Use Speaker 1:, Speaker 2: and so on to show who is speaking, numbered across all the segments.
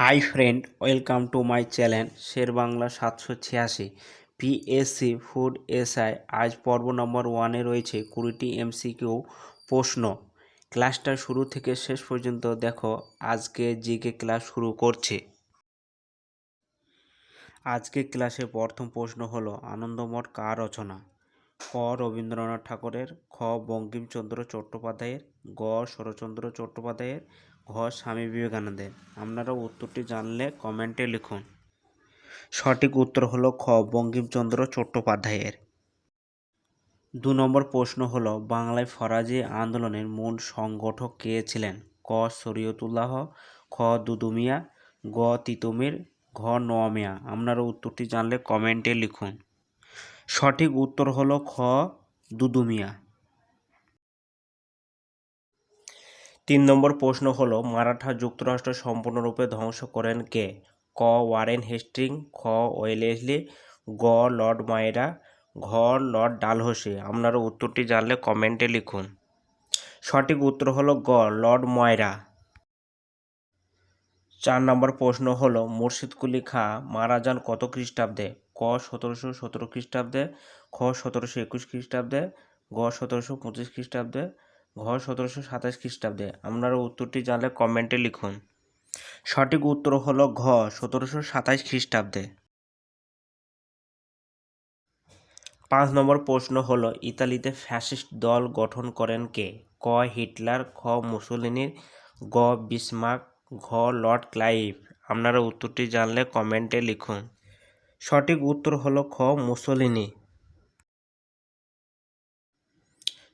Speaker 1: Hi friend, welcome to my channel Sher Bangla সাতশো ছিয়াশি PSC food SI আজ পর্ব নম্বর ওয়ানে রয়েছে কুড়িটি এমসিকিউ প্রশ্ন। ক্লাসটা শুরু থেকে শেষ পর্যন্ত দেখো, আজকে জিকে ক্লাস শুরু করছে। আজকে ক্লাসে প্রথম প্রশ্ন হলো আনন্দমঠ কার রচনা? ক. রবীন্দ্রনাথ ঠাকুরের, খ. বঙ্কিমচন্দ্র চট্টোপাধ্যায়ের, গ. শরৎচন্দ্র চট্টোপাধ্যায়ের, ঘ. স্বামী বিবেকানন্দের। আপনারা উত্তরটি জানলে কমেন্টে লিখুন। সঠিক উত্তর হলো খ. বঙ্কিমচন্দ্র চট্টোপাধ্যায়ের। দু নম্বর প্রশ্ন হলো, বাংলায় ফরাজি আন্দোলনের মূল সংগঠক কে ছিলেন? ক. শরীয়তুল্লাহ, খ. দুদুমিয়া গ. তিতুমির, ঘ. নোয়ামিয়া আপনারা উত্তরটি জানলে কমেন্টে লিখুন। সঠিক উত্তর হল খ, দুদুমিয়া। তিন নম্বর প্রশ্ন হল, মারাঠা যুক্তরাষ্ট্র সম্পূর্ণরূপে ধ্বংস করেন কে? ক, ওয়ারেন হেস্টিং খ, ওয়েলেসলি, গ, লর্ড মায়রা ঘ, লর্ড ডালহৌসি। আপনারা উত্তরটি জানলে কমেন্টে লিখুন। সঠিক উত্তর হলো গ, লর্ড ময়রা চার নম্বর প্রশ্ন হলো মুর্শিদ কুলি খা মারা যান কত খ্রিস্টাব্দে? ক সতেরোশো সতেরো খ্রিস্টাব্দে, খ সতেরোশো একুশ খ্রিস্টাব্দে, গ সতেরোশো পঁচিশ খ্রিস্টাব্দে, ঘ সতেরোশো সাতাশ খ্রিস্টাব্দে। আপনারা উত্তরটি জানলে কমেন্টে লিখুন। সঠিক উত্তর হলো ঘ সতেরোশো সাতাশ খ্রিস্টাব্দে। পাঁচ নম্বর প্রশ্ন হলো, ইতালিতে ফ্যাসিস্ট দল গঠন করেন কে? ক হিটলার, খ মুসোলিনির গ বিসমার্ক, ঘ লর্ড ক্লাইভ। আপনারা উত্তরটি জানলে কমেন্টে লিখুন। সঠিক উত্তর হলো খ, মুসোলিনি।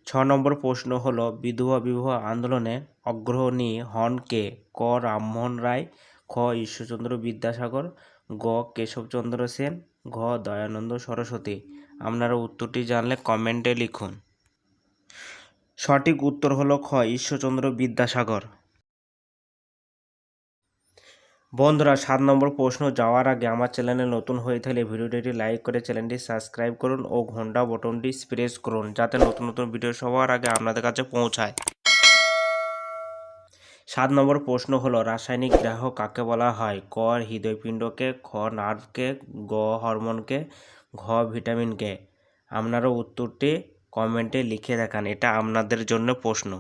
Speaker 1: ছ নম্বর প্রশ্ন হলো, বিধবা বিবাহ আন্দোলনে অগ্রণী হন কে? ক, রামমোহন রায়, খ, ঈশ্বরচন্দ্র বিদ্যাসাগর, গ, কেশবচন্দ্র সেন, ঘ, দয়ানন্দ সরস্বতী। আপনারা উত্তরটি জানলে কমেন্টে লিখুন। সঠিক উত্তর হলো খ, ঈশ্বরচন্দ্র বিদ্যাসাগর। বন্ধুরা, সাত নম্বর প্রশ্ন, যাওয়ার আগে আমার চ্যানেলে নতুন হয়ে থাকলে ভিডিওটি লাইক করে চ্যানেলটি সাবস্ক্রাইব করুন ও ঘণ্টা বটনটি প্রেস করুন যাতে নতুন নতুন ভিডিও সবার আগে আপনাদের কাছে পৌঁছায়। সাত নম্বর প্রশ্ন হলো, রাসায়নিক দেহ কাকে বলা হয়? ক হৃদয়পিণ্ডকে খ, নার্ভকে, গ, হরমোনকে, ঘ, ভিটামিনকে। আপনারও উত্তরটি কমেন্টে লিখে দেখান, এটা আপনাদের জন্য প্রশ্ন।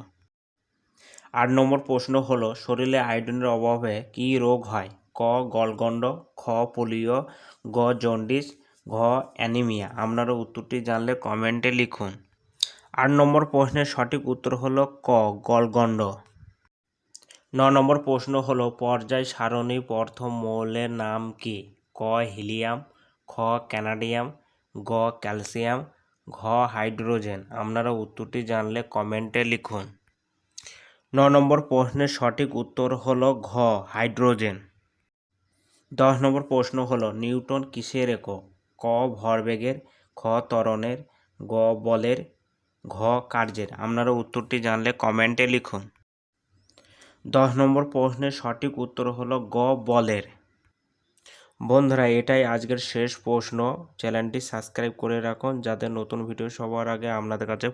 Speaker 1: আট নম্বর প্রশ্ন হলো, শরীরে আয়োডিনের অভাবে কী রোগ হয়? ক, গলগণ্ড, খ, পোলিও, গ, জন্ডিস, ঘ, অ্যানিমিয়া। আপনারা উত্তরটি জানলে কমেন্টে লিখুন। আট নম্বর প্রশ্নের সঠিক উত্তর হলো ক, গলগণ্ড। ন নম্বর প্রশ্ন হলো, পর্যায় সারণী প্রথম মৌলের নাম কি? ক, হিলিয়াম, খ, ক্যানাডিয়াম, গ, ক্যালসিয়াম, ঘ, হাইড্রোজেন। আপনারা উত্তরটি জানলে কমেন্টে লিখুন। ন নম্বর প্রশ্নের সঠিক উত্তর হলো ঘ, হাইড্রোজেন। দশ নম্বর প্রশ্ন হলো, নিউটন কিসের একক? ক, ভরবেগের, খ, ত্বরণের, গ, বলের, ঘ, কার্যের। আপনারা উত্তরটি জানলে কমেন্টে লিখুন। দশ নম্বর প্রশ্নের সঠিক উত্তর হলো গ, বলের। বন্ধুরা, এটাই আজকের শেষ প্রশ্ন। চ্যানেলটি সাবস্ক্রাইব করে রাখুন যাতে নতুন ভিডিও সবার আগে আপনাদের কাছে